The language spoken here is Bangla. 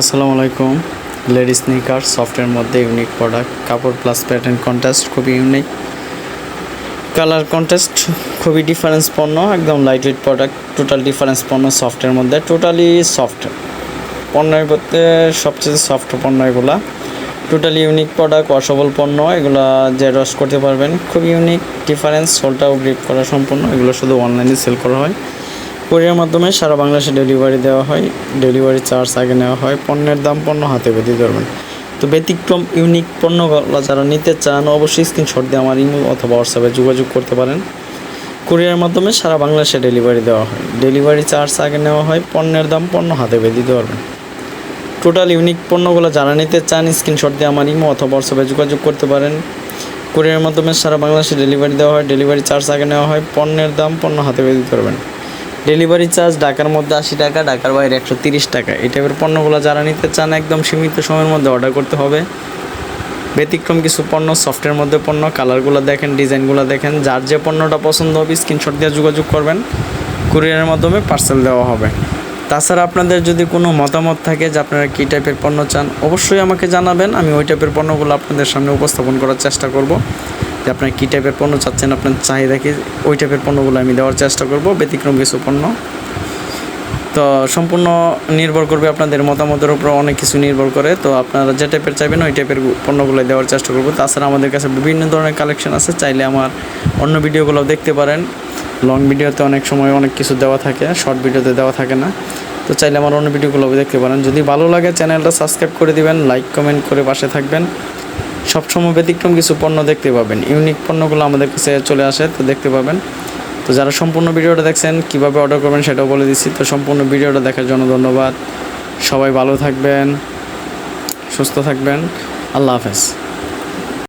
আসসালামু আলাইকুম। লেডিস স্নিকার সফটের মধ্যে ইউনিক প্রোডাক্ট কাপড় প্লাস প্যাটার্ন কন্ট্রাস্ট খুবই ইউনিক কালার কন্ট্রাস্ট খুবই ডিফারেন্স পণ্য, একদম light weight product total difference পণ্য সফটের মধ্যে টোটালি সফট পণ্যের মধ্যে সবচেয়ে সফট পণ্য এগুলা। টোটালি ইউনিক প্রোডাক্ট ওয়াশেবল পণ্য, এগুলা রস করতে পারবেন। খুব ইউনিক ডিফারেন্স সোলটাও ব্রিক করা সম্পূর্ণ, এগুলো শুধু অনলাইনে সেল করা হয়। কোরিয়ার মাধ্যমে সারা বাংলাদেশে ডেলিভারি দেওয়া হয়। ডেলিভারি চার্জ আগে নেওয়া হয়। পণ্যের দাম পণ্য হাতে বেঁধে ধরবেন তো ব্যতিক্রম ইউনিক পণ্যগুলো যারা নিতে চান, অবশ্যই স্ক্রিনশট দিয়ে আমার ইমেল অথবা হোয়াটসঅ্যাপে যোগাযোগ করতে পারেন। কুরিয়ার মাধ্যমে সারা বাংলাদেশে ডেলিভারি দেওয়া হয়। ডেলিভারি চার্জ আগে নেওয়া হয়, পণ্যের দাম পণ্য হাতে বেঁধে দিতে পারবেন। টোটাল ইউনিক পণ্যগুলো যারা নিতে চান স্ক্রিনশট দিয়ে আমার ইমো অথবা হোয়াটসঅ্যাপে যোগাযোগ করতে পারেন। কুরিয়ার মাধ্যমে সারা বাংলাদেশে ডেলিভারি দেওয়া হয়। ডেলিভারি চার্জ আগে নেওয়া হয়, পণ্যের দাম পণ্য হাতে বেঁধে দিতে পারবেন। ডেলিভারি চার্জ ঢাকার মধ্যে আশি টাকা, ঢাকার বাইরে একশো তিরিশ টাকা। এই টাইপের পণ্যগুলো যারা নিতে চান, একদম সীমিত সময়ের মধ্যে অর্ডার করতে হবে। ব্যতিক্রম কিছু পণ্য সফটের মধ্যে পণ্য কালারগুলো দেখেন ডিজাইনগুলো দেখেন, যার যে পণ্যটা পছন্দ হবে স্ক্রিনশট দিয়ে যোগাযোগ করবেন। কুরিয়ারের মাধ্যমে পার্সেল দেওয়া হবে। তাছাড়া আপনাদের যদি কোনো মতামত থাকে যে আপনারা কী টাইপের পণ্য চান, অবশ্যই আমাকে জানাবেন। আমি ওই টাইপের পণ্যগুলো আপনাদের সামনে উপস্থাপন করার চেষ্টা করব। যে আপনার কী টাইপের পণ্য চাচ্ছেন, আপনার চাহিদা কি, ওই টাইপের পণ্যগুলো আমি দেওয়ার চেষ্টা করব, ব্যতিক্রম কিছু পণ্য। তো সম্পূর্ণ নির্ভর করবে আপনাদের মতামতের উপর, অনেক কিছু নির্ভর করে। তো আপনারা যে টাইপের চাইবেন, ওই টাইপের পণ্যগুলো দেওয়ার চেষ্টা করব। তাছাড়া আমাদের কাছে বিভিন্ন ধরনের কালেকশন আছে, চাইলে আমার অন্য ভিডিওগুলো দেখতে পারেন। লং ভিডিওতে অনেক সময় অনেক কিছু দেওয়া থাকে শর্ট ভিডিওতে দেওয়া থাকে না। তো চাইলে আমার অন্য ভিডিওগুলো দেখতে পারেন। যদি ভালো লাগে, চ্যানেলটা সাবস্ক্রাইব করে দিবেন লাইক কমেন্ট করে পাশে থাকবেন। সবসময় ব্যতিক্রম কিছু পণ্য দেখতে পাবেন। ইউনিক পণ্যগুলো আমাদের কাছে চলে আসে, তো দেখতে পাবেন। তো যারা সম্পূর্ণ ভিডিওটা দেখছেন, কীভাবে অর্ডার করবেন সেটাও বলে দিচ্ছি। তো সম্পূর্ণ ভিডিওটা দেখার জন্য ধন্যবাদ। সবাই ভালো থাকবেন, সুস্থ থাকবেন। আল্লাহ হাফেজ।